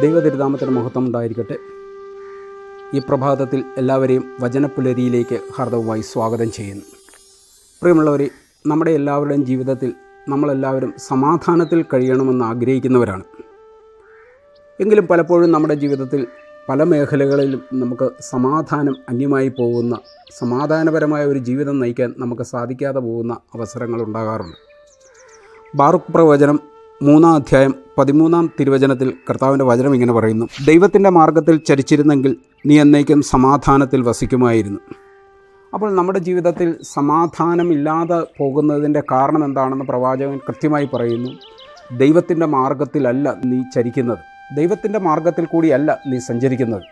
ദൈവതിരുനാമത്തിന് മഹത്വം ഉണ്ടായിരിക്കട്ടെ. ഈ പ്രഭാതത്തിൽ എല്ലാവരെയും വചനപ്പുലരിയിലേക്ക് ഹാർദവുമായി സ്വാഗതം ചെയ്യുന്നു. പ്രിയമുള്ളവരെ നമ്മുടെ എല്ലാവരുടെയും ജീവിതത്തിൽ നമ്മളെല്ലാവരും സമാധാനത്തിൽ കഴിയണമെന്ന് ആഗ്രഹിക്കുന്നവരാണ്. എങ്കിലും പലപ്പോഴും നമ്മുടെ ജീവിതത്തിൽ പല മേഖലകളിലും നമുക്ക് സമാധാനം അന്യമായി പോകുന്ന സമാധാനപരമായ ഒരു ജീവിതം നയിക്കാൻ നമുക്ക് സാധിക്കാതെ പോകുന്ന അവസരങ്ങൾ ഉണ്ടാകാറുണ്ട്. ബാറുക് പ്രവചനം മൂന്നാം അധ്യായം പതിമൂന്നാം തിരുവചനത്തിൽ കർത്താവിന്റെ വചനം ഇങ്ങനെ പറയുന്നു. ദൈവത്തിന്റെ മാർഗത്തിൽ ചരിച്ചിരുന്നെങ്കിൽ നീ എന്നേക്കും സമാധാനത്തിൽ വസിക്കുമായിരുന്നു. അപ്പോൾ നമ്മുടെ ജീവിതത്തിൽ സമാധാനമില്ലാതെ പോകുന്നതിന്റെ കാരണം എന്താണെന്ന് പ്രവാചകൻ കൃത്യമായി പറയുന്നു. ദൈവത്തിന്റെ മാർഗത്തിലല്ല നീ ചരിക്കുന്നത്. ദൈവത്തിന്റെ മാർഗത്തിൽ കൂടിയല്ല നീ സഞ്ചരിക്കുന്നത്.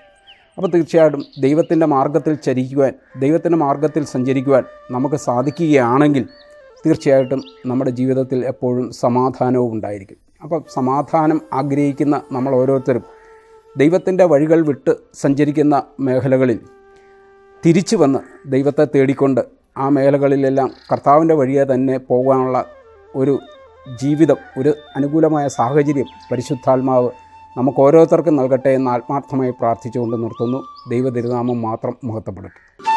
അപ്പോൾ തീർച്ചയായിട്ടും ദൈവത്തിന്റെ മാർഗത്തിൽ ചരിക്കുവാൻ ദൈവത്തിന്റെ മാർഗത്തിൽ സഞ്ചരിക്കുവാൻ നമുക്ക് സാധിക്കുകയാണെങ്കിൽ തീർച്ചയായിട്ടും നമ്മുടെ ജീവിതത്തിൽ എപ്പോഴും സമാധാനവും ഉണ്ടായിരിക്കും. അപ്പോൾ സമാധാനം ആഗ്രഹിക്കുന്ന നമ്മൾ ഓരോരുത്തരും ദൈവത്തിന്റെ വഴികൾ വിട്ട് സഞ്ചരിക്കുന്ന മേഖലകളിൽ തിരിച്ചു വന്ന് ദൈവത്തെ തേടിക്കൊണ്ട് ആ മേഖലകളിലെല്ലാം കർത്താവിന്റെ വഴിയെ തന്നെ പോകാനുള്ള ഒരു ജീവിതം ഒരു അനുകൂലമായ സാഹചര്യം പരിശുദ്ധാത്മാവ് നമുക്ക് ഓരോരുത്തർക്കും നൽകട്ടെ എന്ന് ആത്മാർത്ഥമായി പ്രാർത്ഥിച്ചുകൊണ്ട് നിർത്തുന്നു. ദൈവ മാത്രം മഹത്വപ്പെടട്ടെ